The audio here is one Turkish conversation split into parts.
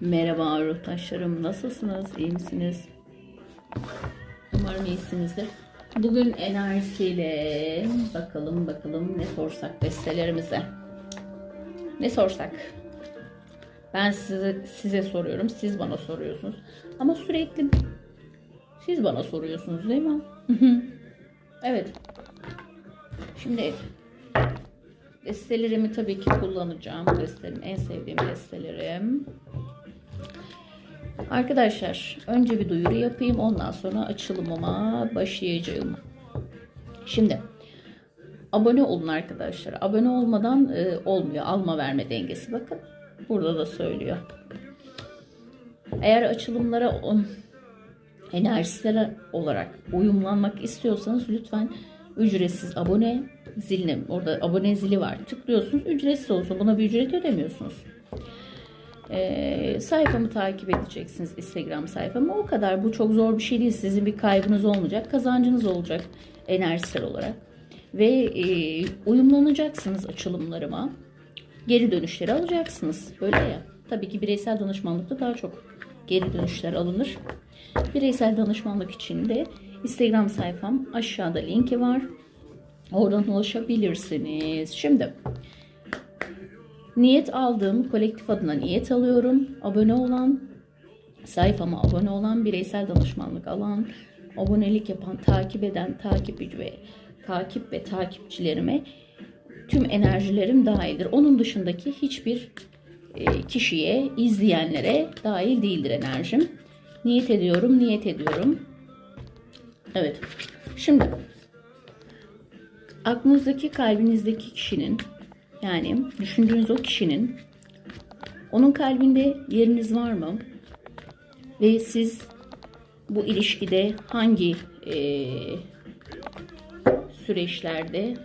Merhaba ruhtaşlarım. Nasılsınız? İyi misiniz? Umarım iyisinizdir. Bugün enerjisiyle bakalım bakalım ne sorsak bestelerimize. Ne sorsak? Ben size, size soruyorum. Siz bana soruyorsunuz. Ama sürekli siz bana soruyorsunuz değil mi? evet. Şimdi Destelerimi tabii ki kullanacağım. Destelerim en sevdiğim destelerim. Arkadaşlar önce bir duyuru yapayım. Ondan sonra açılımıma başlayacağım. Şimdi abone olun arkadaşlar. Abone olmadan e, olmuyor. Alma verme dengesi. Bakın burada da söylüyor. Eğer açılımlara on, enerjisel olarak uyumlanmak istiyorsanız lütfen ücretsiz abone ziline orada abone zili var tıklıyorsunuz ücretsiz olsun buna bir ücret ödemiyorsunuz ee, sayfamı takip edeceksiniz instagram sayfamı. O kadar. Bu çok zor bir şey değil. Sizin bir kaybınız olmayacak kazancınız olacak enerjisel olarak. Ve e, uyumlanacaksınız açılımlarıma. Geri dönüşleri alacaksınız. Böyle ya. Tabii ki bireysel danışmanlıkta daha çok geri dönüşler alınır. Bireysel danışmanlık için de instagram sayfam aşağıda linki var. Oradan ulaşabilirsiniz. Şimdi niyet aldığım kolektif adına niyet alıyorum. Abone olan, sayfama abone olan, bireysel danışmanlık alan, abonelik yapan, takip eden, takipçi ve takip ve takipçilerime tüm enerjilerim dahildir. Onun dışındaki hiçbir e, kişiye, izleyenlere dahil değildir enerjim. Niyet ediyorum, niyet ediyorum. Evet. Şimdi aklınızdaki kalbinizdeki kişinin yani düşündüğünüz o kişinin onun kalbinde yeriniz var mı? Ve siz bu ilişkide hangi e, süreçlerde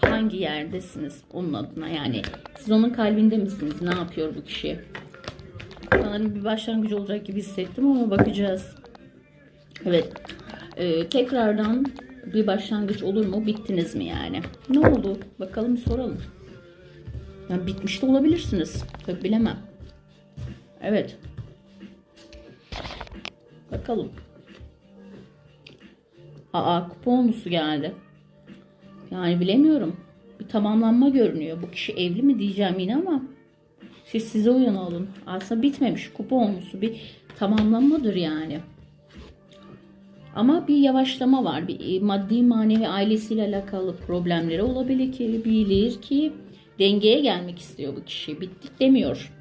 hangi yerdesiniz onun adına yani siz onun kalbinde misiniz? Ne yapıyor bu kişi? Sanırım bir başlangıç olacak gibi hissettim ama bakacağız. Evet. Ee, tekrardan bir başlangıç olur mu? Bittiniz mi yani? Ne oldu? Bakalım soralım. Yani bitmiş de olabilirsiniz. Tabi bilemem. Evet. Bakalım. Aa kuponlusu geldi. Yani bilemiyorum. Bir tamamlanma görünüyor. Bu kişi evli mi diyeceğim yine ama siz size uyan olun. Aslında bitmemiş. Kuponlusu bir tamamlanmadır yani. Ama bir yavaşlama var. Bir e, maddi manevi ailesiyle alakalı problemleri olabilir ki, bilir ki dengeye gelmek istiyor bu kişi. Bittik demiyor.